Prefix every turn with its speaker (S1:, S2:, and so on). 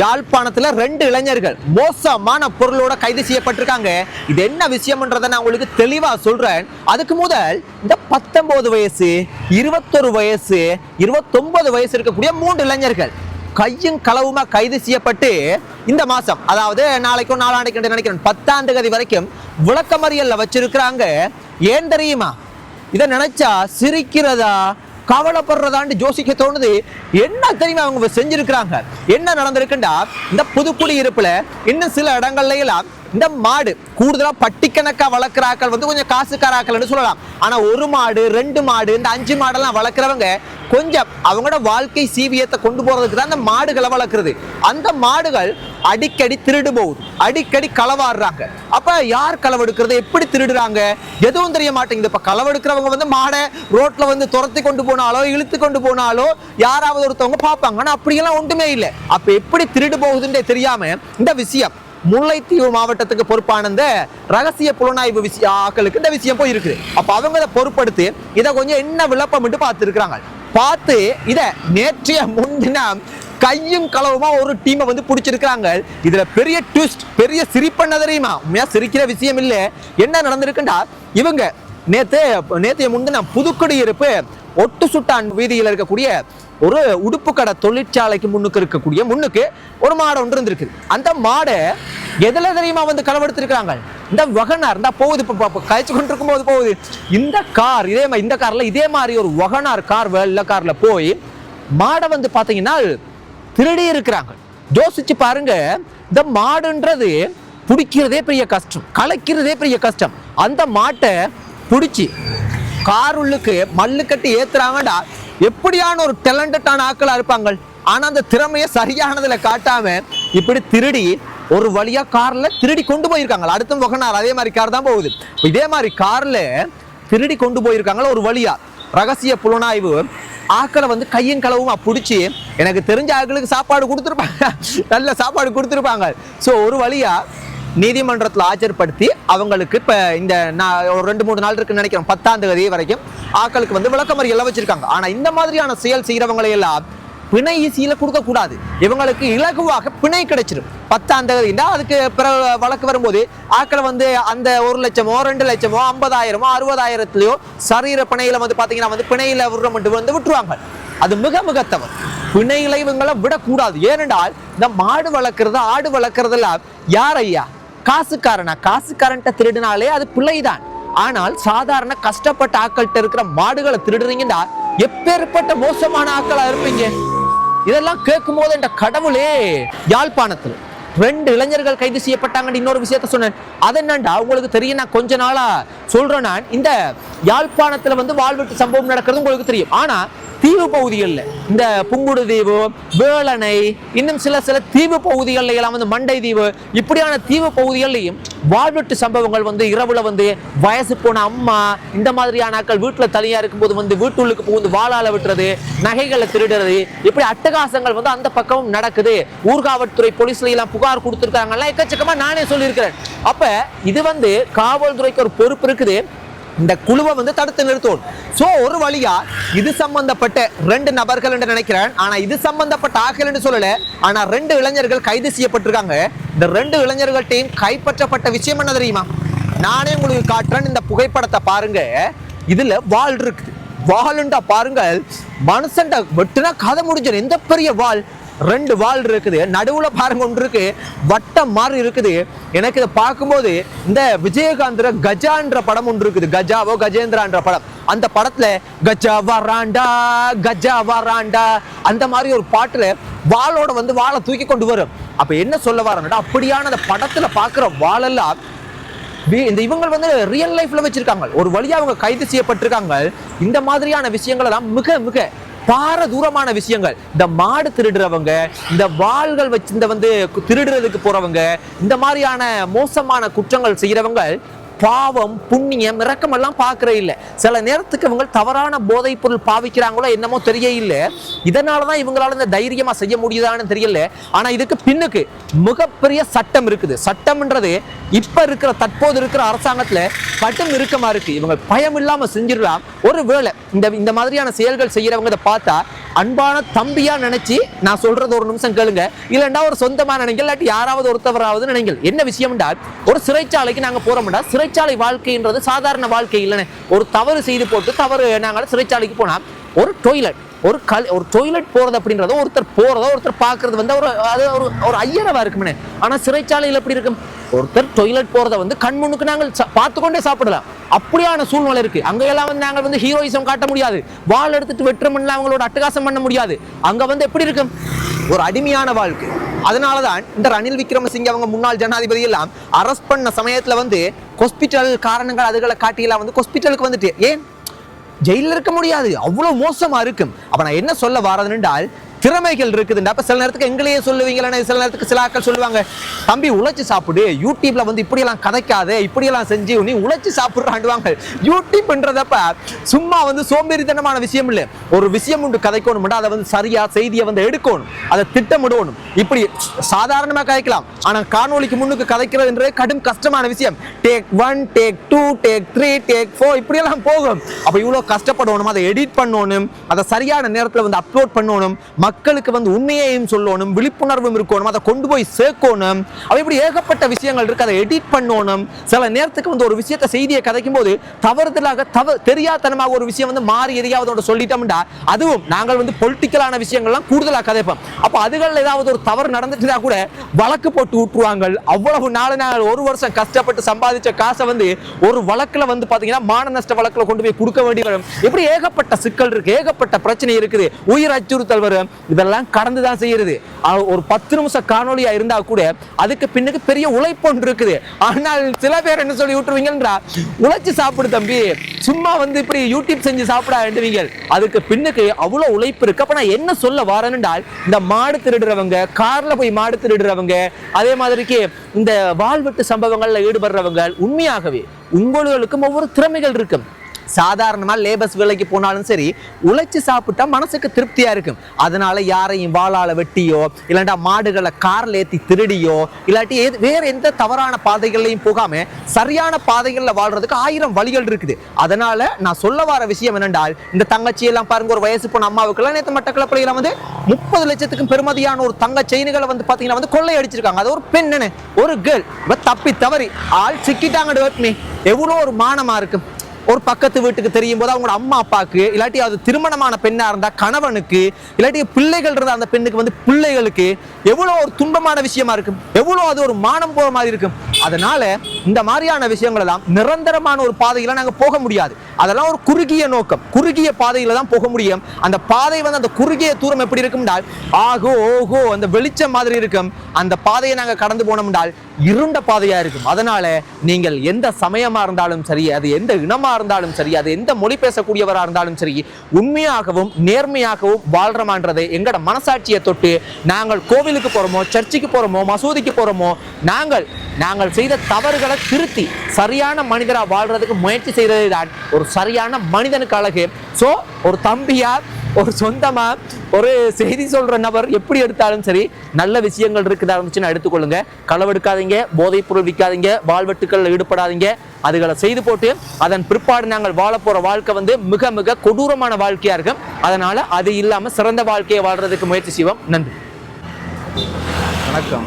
S1: யாழ்ப்பாணத்துல ரெண்டு இளைஞர்கள் மோசமான பொருளோட கைது செய்யப்பட்டிருக்காங்க. இது என்ன விஷயம்ன்றதை நான் உங்களுக்கு தெளிவா சொல்றேன். அதுக்கு முதல் இந்த பத்தொன்பது வயசு இருபத்தொரு வயசு இருபத்தொன்பது வயசு இருக்கக்கூடிய மூன்று இளைஞர்கள் கையும் களவுமா கைது செய்யப்பட்டு இந்த மாசம் அதாவது நாளைக்கும் நாளாண்டுக்கு நினைக்கிறேன் பத்தாண்டு கதி வரைக்கும் விளக்கமறியல்ல வச்சிருக்கிறாங்க. ஏன் தெரியுமா? இதை நினைச்சா சிரிக்கிறதா? கவலைப்படுறதான்னு ஜோசிக்க தோணுது. என்ன தெரியுமா அவங்க செஞ்சிருக்கிறாங்க? என்ன நடந்திருக்குண்டா? இந்த புதுக்குடியிருப்புல இன்னும் சில இடங்கள்ல எல்லாம் இந்த மாடு கூடுதலா பட்டிக்கணக்கா வளர்க்குறாக்கள் வந்து கொஞ்சம் காசுக்காராக்கள்னு சொல்லலாம். ஆனா ஒரு மாடு ரெண்டு மாடு இந்த அஞ்சு மாடெல்லாம் வளர்க்குறவங்க கொஞ்சம் அவங்களோட வாழ்க்கை சீவியத்தை கொண்டு போகிறதுக்கு தான் அந்த மாடுகளை வளர்க்குறது. அந்த மாடுகள் அடிக்கடி திருடு போகுது. அடிக்கடி களவாடுறாங்க. அப்போ யார் களவெடுக்கிறது? எப்படி திருடுறாங்க? எதுவும் தெரிய மாட்டேங்குது. இப்போ களவெடுக்கிறவங்க வந்து மாடை ரோட்டில் வந்து துரத்தி கொண்டு போனாலோ இழுத்து கொண்டு போனாலோ யாராவது ஒருத்தவங்க பார்ப்பாங்க. ஆனால் அப்படியெல்லாம் ஒன்றுமே இல்லை. அப்போ எப்படி திருடு போகுதுன்றே தெரியாமல் இந்த விஷயம் முல்லைத்தீவு மாவட்டத்துக்கு பொறுப்பான இந்த ரகசிய புலனாய்வு விஷய ஆக்களுக்கு இந்த விஷயம் போய் இருக்குது அப்போ அவங்க இதை பொறுப்படுத்தி இதை கொஞ்சம் என்ன விளப்பம்ட்டு பார்த்துருக்குறாங்க. பார்த்து இதை நேற்றைய முன்தினம் கையும் களவுமா ஒரு டீமை வந்து பிடிச்சிருக்கிறாங்க. இதுல பெரிய ட்விஸ்ட் பெரிய சிரிப்பண்ண தெரியுமா? உண்மையா சிரிக்கிற விஷயம் இல்லை. என்ன நடந்திருக்குண்டா? இவங்க நேத்து நேற்றைய முன்தினம் புதுக்குடியிருப்பு ஒட்டு சுட்டான் வீதியில் இருக்கக்கூடிய ஒரு உடுப்பு கடை தொழிற்சாலைக்கு முன்னுக்கு இருக்கக்கூடிய முன்னுக்கு ஒரு மாடு ஒன்று இருந்திருக்கு. அந்த மாடை எதில் தெரியுமா வந்து களவெடுத்திருக்கிறாங்க? இந்த வகனா இந்த போகுது இப்போ கழிச்சு கொண்டு இருக்கும்போது போகுது. இந்த கார் இதே மாதிரி இந்த கார்ல இதே மாதிரி ஒரு வகனார் கார் வெள்ள கார்ல போய் மாடை வந்து பாத்தீங்கன்னா திருடி இருக்கிறாங்க. யோசிச்சு பாருங்க இந்த மாடுன்றது பிடிக்கிறதே பெரிய கஷ்டம் கலைக்கிறதே பெரிய கஷ்டம். அந்த மாட்டை பிடிச்சி கார் உள்ளுக்கு மல்லு கட்டி ஏத்துறாங்கடா. எப்படியான ஒரு டேலண்டடான ஆக்களா இருப்பாங்க. ஆனா அந்த திறமையை சரியானதுல காட்டாம இப்படி திருடி ஒரு வழியா கார்ல திருடி கொண்டு போயிருக்காங்க அடுத்த வகனார் அதே மாதிரி கார் தான் போகுது. இதே மாதிரி கார்ல திருடி கொண்டு போயிருக்காங்களா? ஒரு வழியா. ரகசிய புலனாய்வு ஆக்களை வந்து கையும் களவுமா பிடிச்சி எனக்கு தெரிஞ்ச ஆட்களுக்கு சாப்பாடு கொடுத்துருப்பாங்க. நல்ல சாப்பாடு கொடுத்துருப்பாங்க. ஸோ ஒரு வழியா நீதிமன்றத்தில் ஆஜர்படுத்தி அவங்களுக்கு இப்போ இந்த நான் ஒரு ரெண்டு மூணு நாள் இருக்குன்னு நினைக்கிறேன் பத்தாம் தேதி வரைக்கும் ஆக்களுக்கு வந்து விளக்கமறி எல்லாம் வச்சிருக்காங்க. ஆனால் இந்த மாதிரியான செயல் செய்கிறவங்களையெல்லாம் பிணை ஈஸியில் கொடுக்கக்கூடாது இவங்களுக்கு இலகுவாக பிணை கிடைச்சிடும் பத்தாம் தேதினா அதுக்கு பிறகு வழக்கு வரும்போது ஆக்களை வந்து அந்த ஒரு லட்சமோ ரெண்டு லட்சமோ ஐம்பதாயிரமோ அறுபதாயிரத்துலையோ சரீர பிணையில் வந்து பார்த்தீங்கன்னா வந்து பிணையில் விடுற மட்டும் வந்து விட்டுருவாங்க. அது மிக மிக தவறு. பிணையில இவங்களை விடக்கூடாது. ஏனென்றால் இந்த மாடு வளர்க்குறது ஆடு வளர்க்குறதுல யார் ஐயா? காசுக்காரனா? காசுக்காரன்ட்ட திருடினாலே அது பிள்ளைதான். ஆனால் சாதாரண கஷ்டப்பட்ட ஆக்கள்கிட்ட இருக்கிற மாடுகளை திருடுறீங்கன்னா எப்பேற்பட்ட மோசமான ஆக்களா இருப்பீங்க? இதெல்லாம் கேட்கும் போது என்ற கடவுளே யாழ்ப்பாணத்தில் ரெண்டு இளைஞர்கள் கைது செய்யப்பட்டாங்கன்னு இன்னொரு விஷயத்த சொன்னேன். அது என்னண்டா? உங்களுக்கு தெரியும் நான் கொஞ்ச நாளா சொல்றேன் நான். இந்த யாழ்ப்பாணத்துல வந்து வாழ்வெட்டு சம்பவம் நடக்கிறது உங்களுக்கு தெரியும். ஆனா தீவு பகுதிகளில் இந்த புங்குடு தீவு வேளனை இன்னும் சில சில தீவு பகுதிகளில் எல்லாம் வந்து மண்டை தீவு இப்படியான தீவு பகுதிகள்லையும் வாழ்வெட்டு சம்பவங்கள் வந்து இரவுல வந்து வயசு போன அம்மா இந்த மாதிரியான ஆட்கள் வீட்டில் தனியாக இருக்கும்போது வந்து வீட்டுள்ளுக்கு புகுந்து வாழால விட்டுறது நகைகளை திருடுறது இப்படி அட்டகாசங்கள் வந்து அந்த பக்கமும் நடக்குது. ஊர்காவல்துறை போலீஸ்ல எல்லாம் புகார் கொடுத்துருக்காங்கலாம் எக்கச்சக்கமா நானே சொல்லியிருக்கிறேன். அப்ப இது வந்து காவல்துறைக்கு ஒரு பொறுப்பு இருக்குது. இந்த குழுவை வந்து தடுத்து நிறுத்தும் சோ ஒரு வழியா இது சம்பந்தப்பட்ட ரெண்டு நபர்கள் என்று நினைக்கிறேன். ஆனா இது சம்பந்தப்பட்ட ஆகல் என்று சொல்லல. ஆனா ரெண்டு இளைஞர்கள் கைது செய்யப்பட்டிருக்காங்க. இந்த ரெண்டு இளைஞர்கள்ட்டையும் கைப்பற்றப்பட்ட விஷயம் என்ன தெரியுமா? நானே உங்களுக்கு காட்டுறேன். இந்த புகைப்படத்தை பாருங்க. இதுல வாள் இருக்குது வாளுண்டா பாருங்க மனுஷன்ட வெட்டுனா கதை முடிஞ்சிடும். எந்த பெரிய வாள் ரெண்டு வால் இருக்குது. நடுவில் பாருங்க ஒன்று இருக்கு. வட்டம் மாதிரி இருக்குது. எனக்கு இதை பார்க்கும்போது இந்த விஜயகாந்திர கஜான்ற படம் ஒன்று இருக்குது. கஜாவோ கஜேந்திரான்ற படம். அந்த படத்துல கஜா வராண்டா கஜா வராண்டா அந்த மாதிரி ஒரு பாட்டுல வாளோட வந்து வாளை தூக்கி கொண்டு வரும். அப்ப என்ன சொல்ல வரேன்னா அப்படியான அந்த படத்துல பாக்குற வாழெல்லாம் இந்த இவங்க வந்து ரியல் லைஃப்ல வச்சிருக்காங்க. ஒரு வழியா அவங்க கைது செய்யப்பட்டிருக்காங்க. இந்த மாதிரியான விஷயங்கள் எல்லாம் மிக மிக பார தூரமான விஷயங்கள். இந்த மாடு திருடுறவங்க இந்த வாள்கள் வச்சு இந்த வந்து திருடுறதுக்கு போறவங்க இந்த மாதிரியான மோசமான குற்றங்கள் செய்யறவங்க பாவம் புண்ணியம் இரக்கம் எல்லாம் பார்க்கற சில நேரத்துக்கு இவங்க தவறான போதைப் பொருள் பாவிக்கிறாங்களோ என்னமோ தெரிய இதனால் தான் இவங்களால இந்த தைரியமாக செய்ய முடியுதான்னு தெரியல. ஆனால் இதுக்கு பின்னுக்கு மிகப்பெரிய சட்டம் இருக்குது. சட்டம்ன்றது இப்போ இருக்கிற தற்போது இருக்கிற அரசாங்கத்தில் கடும் இருக்கமாக இருக்குது இவங்க பயம் இல்லாமல் செஞ்சிடலாம். ஒருவேளை இந்த இந்த மாதிரியான செயல்கள் செய்கிறவங்க இதை பார்த்தா அன்பான தம்பியாக நினச்சி நான் சொல்கிறது ஒரு நிமிஷம் கேளுங்க. இல்லைன்னா ஒரு சொந்தமாக நினைங்க. இல்லாட்டி யாராவது ஒருத்தவராவது நினைங்க. என்ன விஷயம்டா ஒரு சிறைச்சாலைக்கு நாங்கள் போகிறோம்டா சிறை சிறைச்சாலை வாழ்க்கைன்றது சாதாரண வாழ்க்கை இல்லைன்னு ஒரு தவறு செய்து போட்டு தவறு நாங்கள் சிறைச்சாலைக்கு போனால் ஒரு டொய்லெட் ஒரு கல் ஒரு டொய்லெட் போகிறது அப்படின்றத ஒருத்தர் போகிறதோ ஒருத்தர் பார்க்குறது வந்து ஒரு அது ஒரு ஒரு ஐயரவாக இருக்குமே ஆனால் சிறைச்சாலையில் எப்படி இருக்கும்? ஒருத்தர் டொய்லெட் போகிறத வந்து கண் முன்னுக்கு நாங்கள் சா- பார்த்து கொண்டே சாப்பிடலாம். அப்படியான சூழ்நிலை இருக்குது அங்கேயெல்லாம் வந்து நாங்கள் வந்து ஹீரோயிசம் காட்ட முடியாது. வாள் எடுத்துட்டு வெற்றமன்ல அவங்களோட அட்டகாசம் பண்ண முடியாது. அங்கே வந்து எப்படி இருக்கும்? ஒரு அடிமையான வாழ்க்கை. அதனாலதான் இந்த ரணில் விக்ரமசிங்க அவங்க முன்னாள் ஜனாதிபதி எல்லாம் அரெஸ்ட் பண்ண சமயத்தில் வந்து ஹாஸ்பிட்டல் காரணங்கள் அதுகளை காட்டியெல்லாம் வந்து ஹாஸ்பிட்டலுக்கு வந்துட்டு. ஏன்? ஜெயிலில் இருக்க முடியாது. அவ்வளோ மோசமாக இருக்கும். அப்போ நான் என்ன சொல்ல வரது என்றால் திறமைகள் இருக்குதுண்டா அப்ப சில நேரத்துக்கு எங்களையே சொல்லுவீங்களே சில நேரத்துக்கு சில ஆக்கள் சொல்லுவாங்க. தம்பி உழைச்சி சாப்பிடு. யூடியூப்ல வந்து இப்படியெல்லாம் கதைக்காத இப்படியெல்லாம் செஞ்சு நீ உழைச்சு சாப்பிட்றாண்டுவாங்க யூடியூப்ன்றதப்ப சும்மா வந்து சோம்பேறித்தனமான விஷயம் இல்லை. ஒரு விஷயம் உண்டு கதைக்கணும் அதை வந்து சரியா செய்தியை வந்து எடுக்கணும். அதை திட்டமிடணும். இப்படி சாதாரணமா கதைக்கலாம். ஆனா காணொளிக்கு முன்னுக்கு கதைக்கிறதுன்றது கடும் கஷ்டமான விஷயம். Take one take two take three take four இப்படியெல்லாம் போகும். அப்ப இவ்வளோ கஷ்டப்படணும் அதை எடிட் பண்ணணும் அதை சரியான நேரத்துல வந்து அப்லோட் பண்ணணும். மக்களுக்கு வந்து உண்மையையும் சொல்லணும் விழிப்புணர்வும் இருக்கணும் அதை கொண்டு போய் சேர்க்கணும். அது இப்படி ஏகப்பட்ட விஷயங்கள் இருக்கு அதை எடிட் பண்ணணும். சில நேரத்துக்கு வந்து ஒரு விஷயத்தை செய்தியை கதைக்கும் போது தவறுதலாக தவ தெரியாதனமாக ஒரு விஷயம் வந்து மாறி எதையாவது சொல்லிட்டோம்டா அதுவும் நாங்கள் வந்து பொலிட்டிக்கலான விஷயங்கள்லாம் கூடுதலாக கதைப்போம். அப்போ அதுகளில் ஏதாவது ஒரு தவறு நடந்துச்சுன்னா கூட வழக்கு போட்டு விட்டுருவாங்க அவ்வளவு நாலு நாள் ஒரு வருஷம் கஷ்டப்பட்டு சம்பாதிச்ச காசை வந்து ஒரு வழக்கில் வந்து பார்த்தீங்கன்னா மான நஷ்ட வழக்கில் கொண்டு போய் கொடுக்க வேண்டி வரும். இப்படி ஏகப்பட்ட சிக்கல் இருக்கு ஏகப்பட்ட பிரச்சனை இருக்குது. உயிர் அச்சுறுத்தல் வரும். இதெல்லாம் கடந்து தான் செய்யறது ஒரு பத்து நிமிஷம் காணொலியா இருந்தா கூட அதுக்கு பின்னுக்கு பெரிய உழைப்பு ஒன்று இருக்குது. ஆனால் சில பேர் என்ன சொல்லி விட்டுருவீங்கன்றா உழைச்சு சாப்பிடு தம்பி. சும்மா வந்து இப்படி யூடியூப் செஞ்சு சாப்பிட வேண்டுவீங்க அதுக்கு பின்னுக்கு அவ்வளோ உழைப்பு இருக்கு. அப்ப நான் என்ன சொல்ல வரேன்னால் இந்த மாடு திருடுறவங்க கார்ல போய் மாடு திருடுறவங்க அதே மாதிரிக்கு இந்த வாழ்வெட்டு சம்பவங்கள்ல ஈடுபடுறவங்க உண்மையாகவே உங்களுக்கும் ஒவ்வொரு திறமைகள் இருக்கும். சாதாரணமாக லேபர்ஸ் வேலைக்கு போனாலும் சரி உழைச்சி சாப்பிட்டா மனசுக்கு திருப்தியாக இருக்கும். அதனால யாரையும் வாழால் வெட்டியோ இல்லாட்டா மாடுகளை காரில் ஏற்றி திருடியோ இல்லாட்டி எது- வேறு எந்த தவறான பாதைகள்லையும் போகாமல் சரியான பாதைகளில் வாழ்கிறதுக்கு ஆயிரம் வழிகள் இருக்குது. அதனால் நான் சொல்ல வர விஷயம் என்னென்றால் இந்த தங்கச்சி எல்லாம் பாருங்க ஒரு வயசு போன அம்மாவுக்குலாம் நேற்று மட்டக்களப்பிள்ளையில வந்து முப்பது லட்சத்துக்கும் பெருமதியான ஒரு தங்க செயின்களை வந்து பார்த்தீங்கன்னா வந்து கொள்ளை அடிச்சிருக்காங்க. அது ஒரு பெண் என்ன ஒரு கேர்ள் தப்பி தவறி ஆள் சிக்கிட்டாங்க எவ்வளோ ஒரு மானமாக இருக்கும். ஒரு பக்கத்து வீட்டுக்கு தெரியும் போது அவங்களோட அம்மா அப்பாவுக்கு இல்லாட்டி அது திருமணமான பெண்ணா இருந்தா கணவனுக்கு இல்லாட்டி பிள்ளைகள் இருந்தா அந்த பெண்ணுக்கு வந்து பிள்ளைகளுக்கு எவ்வளவு ஒரு துன்பமான விஷயமா இருக்கும். எவ்வளவு அது ஒரு மானம் போகிற மாதிரி இருக்கும். அதனால இந்த மாதிரியான விஷயங்கள் எல்லாம் நிரந்தரமான ஒரு பாதையில நாங்க போக முடியாது. அதெல்லாம் ஒரு குறுகிய நோக்கம். குறுகிய பாதையில தான் போக முடியும். அந்த பாதை வந்து அந்த குறுகிய தூரம் எப்படி இருக்கும்னால் ஆகோ ஓகோ அந்த வெளிச்சம் மாதிரி இருக்கும். அந்த பாதையை நாங்க கடந்து போனோம்னால் இருண்ட பாதையா இருக்கும். அதனால நீங்கள் எந்த சமயமா இருந்தாலும் சரி அது எந்த இனமா இருந்தாலும் சரி அது எந்த மொழி பேசக்கூடியவரா இருந்தாலும் சரி உண்மையாகவும் நேர்மையாகவும் வாழ்றமான்றதை எங்கட மனசாட்சியை தொட்டு நாங்கள் கோவிலுக்கு போறோமோ சர்ச்சுக்கு போறோமோ மசூதிக்கு போறோமோ நாங்கள் நாங்கள் செய்த தவறுகளை திருத்தி சரியான மனிதரா வாழ்றதுக்கு முயற்சி செய்தது தான் ஒரு சரியான மனிதனுக்கு அழகு. சோ ஒரு தம்பியா ஒரு சொந்தமா ஒரு செய்தி சொல்ற நபர் எப்படி எடுத்தாலும் சரி நல்ல விஷயங்கள் இருக்குதா இருந்துச்சுன்னு எடுத்துக்கொள்ளுங்க. களவெடுக்காதீங்க போதைப் பொருள் விற்காதீங்க வாழ்வெட்டுக்களில் ஈடுபடாதீங்க. அதுகளை செய்து போட்டு அதன் பிற்பாடு நாங்கள் வாழ போற வாழ்க்கை வந்து மிக மிக கொடூரமான வாழ்க்கையா இருக்கும். அதனால அது இல்லாம சிறந்த வாழ்க்கையை வாழ்றதுக்கு முயற்சி செய்வோம். நன்றி.
S2: வணக்கம்.